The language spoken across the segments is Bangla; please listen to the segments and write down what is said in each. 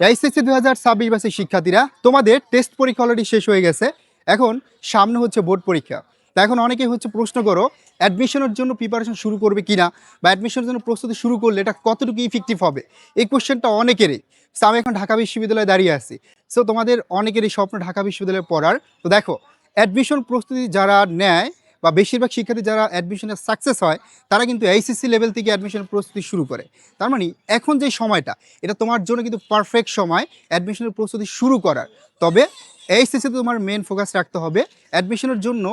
এইচএসসি দু হাজার ছাব্বিশ বাসের শিক্ষার্থীরা তোমাদের টেস্ট পরীক্ষা অলরেডি শেষ হয়ে গেছে। এখন সামনে হচ্ছে বোর্ড পরীক্ষা। তা এখন অনেকে হচ্ছে প্রশ্ন করো অ্যাডমিশনের জন্য প্রিপারেশন শুরু করবে কিনা বা অ্যাডমিশনের জন্য প্রস্তুতি শুরু করলে এটা কতটুকু ইফেক্টিভ হবে? এই কোশ্চেনটা অনেকেরই। So, আমি এখন ঢাকা বিশ্ববিদ্যালয়ে দাঁড়িয়ে আছি। সো তোমাদের অনেকেরই স্বপ্ন ঢাকা বিশ্ববিদ্যালয়ে পড়ার। তো দেখো অ্যাডমিশন প্রস্তুতি যারা নেয় বা বেশিরভাগ শিক্ষার্থী যারা অ্যাডমিশনে সাকসেস হয়, তারা কিন্তু এইচএসসি লেভেল থেকে অ্যাডমিশন প্রস্তুতি শুরু করে। তার মানে এখন যে সময়টা, এটা তোমার জন্য কিন্তু পারফেক্ট সময় অ্যাডমিশনের প্রস্তুতি শুরু করার। তবে এইচএসসিতে তোমার মেন ফোকাস রাখতে হবে অ্যাডমিশনের জন্য।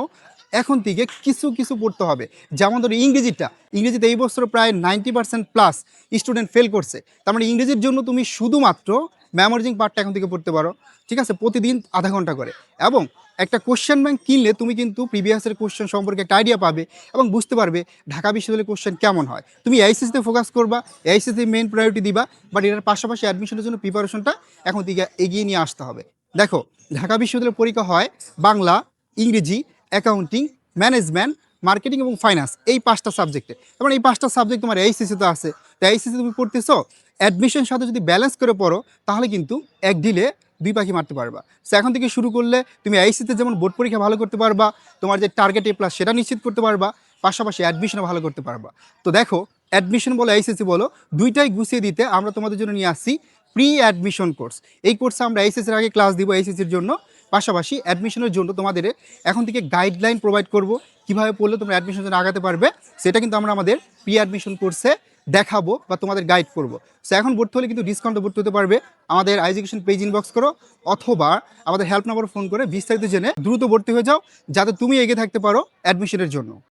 এখন থেকে কিছু কিছু পড়তে হবে। যেমন ধরো ইংরেজিটা, ইংরেজিতে এই বছর প্রায় ninety percent plus student fail করছে। তার মানে ইংরেজির জন্য তুমি শুধুমাত্র মেমোরিজিং পার্টটা এখন থেকে পড়তে পারো। ঠিক আছে? প্রতিদিন আধা ঘণ্টা করে। এবং একটা কোশ্চেন ব্যাংক কিনলে তুমি কিন্তু প্রিভিয়াসের কোশ্চেন সম্পর্কে একটা আইডিয়া পাবে এবং বুঝতে পারবে ঢাকা বিশ্ববিদ্যালয়ের কোশ্চেন কেমন হয়। তুমি এইচএসিতে ফোকাস করবা এইচএসি মেন প্রায়োরিটি দিবা বাট এটার পাশাপাশি অ্যাডমিশনের জন্য প্রিপারেশনটা এখন থেকে এগিয়ে নিয়ে আসতে হবে। দেখো, ঢাকা বিশ্ববিদ্যালয়ের পরীক্ষা হয় বাংলা, ইংরেজি অ্যাকাউন্টিং ম্যানেজমেন্ট মার্কেটিং এবং ফাইন্যান্স এই পাঁচটা সাবজেক্টে এবং এই পাঁচটা সাবজেক্ট তোমার এইচএসিতে আছে। তো এইচএসি তুমি পড়তেছো অ্যাডমিশন সাথে যদি ব্যালেন্স করে পড়ো, তাহলে কিন্তু এক ডিলে দুই পাখি মারতে পারবা। সো এখন থেকে শুরু করলে তুমি আইসিতে যেমন বোর্ড পরীক্ষা ভালো করতে পারবা, তোমার যে টার্গেট এ প্লাস সেটা নিশ্চিত করতে পারবা, পাশাপাশি অ্যাডমিশনও ভালো করতে পারবা। তো দেখো অ্যাডমিশন বলো এইচএসসি বলো, দুইটাই গুছিয়ে দিতে আমরা তোমাদের জন্য নিয়ে আসছি প্রি অ্যাডমিশন কোর্স এই কোর্সে আমরা এইচএসির আগে ক্লাস দিব এইচএসির জন্য, পাশাপাশি অ্যাডমিশনের জন্য তোমাদের এখন থেকে গাইডলাইন প্রোভাইড করব। কীভাবে পড়লে তোমরা অ্যাডমিশনের জন্য আগাতে পারবে, সেটা কিন্তু আমরা আমাদের প্রি অ্যাডমিশন কোর্সে দেখাবো বা তোমাদের গাইড করব। সো এখন ভর্তি হলে কিন্তু ডিসকাউন্টে ভর্তি হতে পারবে। আমাদের এজুকেশন পেজ ইনবক্স করো, অথবা আমাদের হেল্প নাম্বার ফোন করে বিস্তারিত জেনে দ্রুত ভর্তি হয়ে যাও, যাতে তুমি এগিয়ে থাকতে পারো অ্যাডমিশনের জন্য।